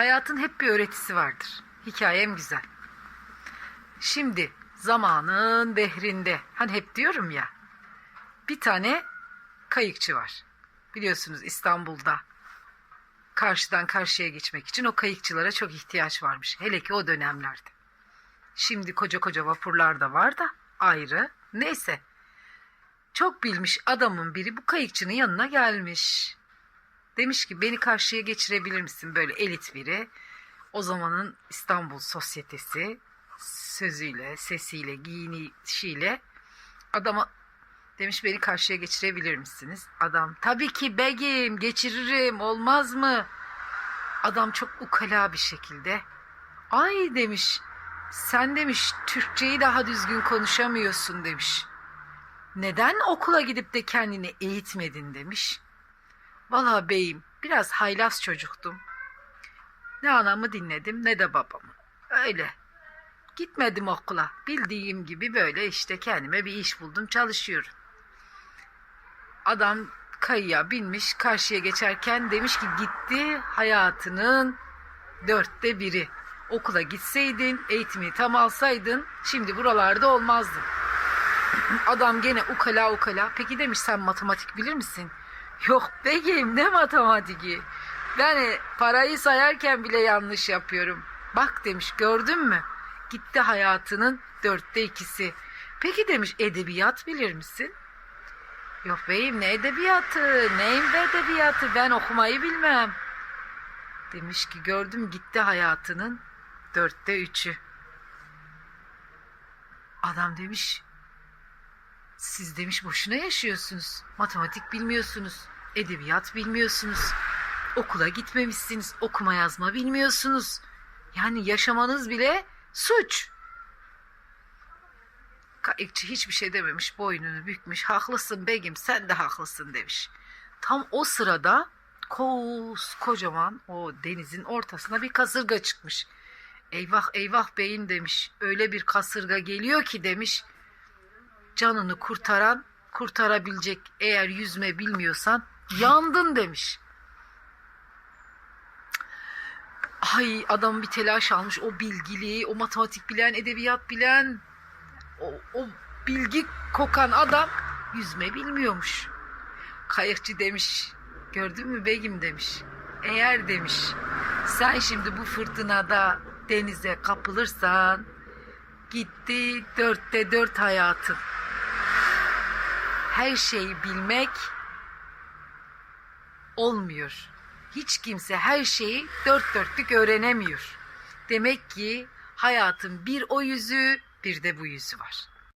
Hayatın hep bir öğretisi vardır. Hikayem güzel. Şimdi zamanın behrinde hani hep diyorum ya bir tane kayıkçı var. Biliyorsunuz İstanbul'da karşıdan karşıya geçmek için o kayıkçılara çok ihtiyaç varmış. Hele ki o dönemlerde. Şimdi koca koca vapurlar da var da ayrı. Neyse. Çok bilmiş adamın biri bu kayıkçının yanına gelmiş. Demiş ki beni karşıya geçirebilir misin böyle elit biri. O zamanın İstanbul sosyetesi sözüyle, sesiyle, giyinişiyle adama demiş beni karşıya geçirebilir misiniz? Adam tabii ki begim geçiririm olmaz mı? Adam çok ukala bir şekilde ay demiş sen demiş Türkçeyi daha düzgün konuşamıyorsun demiş. Neden okula gidip de kendini eğitmedin demiş. Valla beyim biraz haylaz çocuktum. Ne anamı dinledim ne de babamı. Öyle. Gitmedim okula. Bildiğim gibi böyle işte kendime bir iş buldum çalışıyorum. Adam kayıya binmiş karşıya geçerken demiş ki gitti hayatının dörtte biri. Okula gitseydin eğitimini tam alsaydın şimdi buralarda olmazdın. Adam gene ukala ukala. Peki demiş sen matematik bilir misin? Yok begim ne matematiki? Ben e, parayı sayarken bile yanlış yapıyorum. Bak demiş gördün mü? Gitti hayatının dörtte ikisi. Peki demiş edebiyat bilir misin? Yok beyim ne edebiyatı? Neyim be edebiyatı? Ben okumayı bilmem. Demiş ki gördüm gitti hayatının dörtte üçü. Adam demiş siz demiş boşuna yaşıyorsunuz. Matematik bilmiyorsunuz. Edebiyat bilmiyorsunuz. Okula gitmemişsiniz. Okuma yazma bilmiyorsunuz. Yani yaşamanız bile suç. Kayıkçı hiçbir şey dememiş. Boynunu bükmüş. Haklısın begim sen de haklısın demiş. Tam o sırada kos kocaman o denizin ortasına bir kasırga çıkmış. Eyvah eyvah beyin demiş. Öyle bir kasırga geliyor ki demiş canını kurtaran kurtarabilecek eğer yüzme bilmiyorsan yandın demiş. Ay adam bir telaş almış o bilgili, o matematik bilen, edebiyat bilen, o, o bilgi kokan adam yüzme bilmiyormuş. Kayıkçı demiş, gördün mü begim demiş. Eğer demiş sen şimdi bu fırtınada denize kapılırsan gitti dörtte dört hayatın her şeyi bilmek olmuyor. Hiç kimse her şeyi dört dörtlük öğrenemiyor. Demek ki hayatın bir o yüzü bir de bu yüzü var.